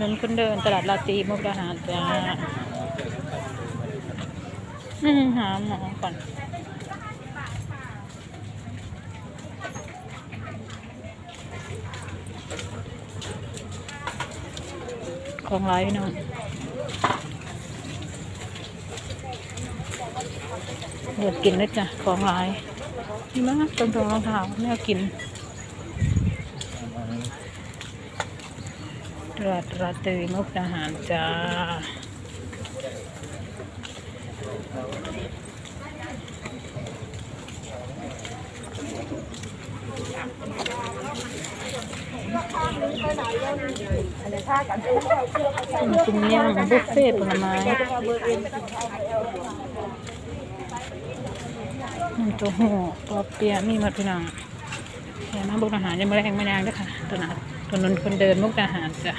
ถนนคนเดินตลาดลาตีมุกดาหารจ้าอืมหาหมอก่อนของร้ายพี่น้องเดือดกินเลยจ้ะของร้ายนี่มากตรงตรงรองเท้าแม่กิน ตลาดราตรีมุกดาหารจ้ากินย่างบุฟเฟ่ผลไม้น้ำตัวหูปอเปียมีมดพี่น้องแค่มาบุกอาหารยังไม่แรงไม่นางด้วยค่ะตลาด ถนนคนเดินมุกดาหารจ้ะ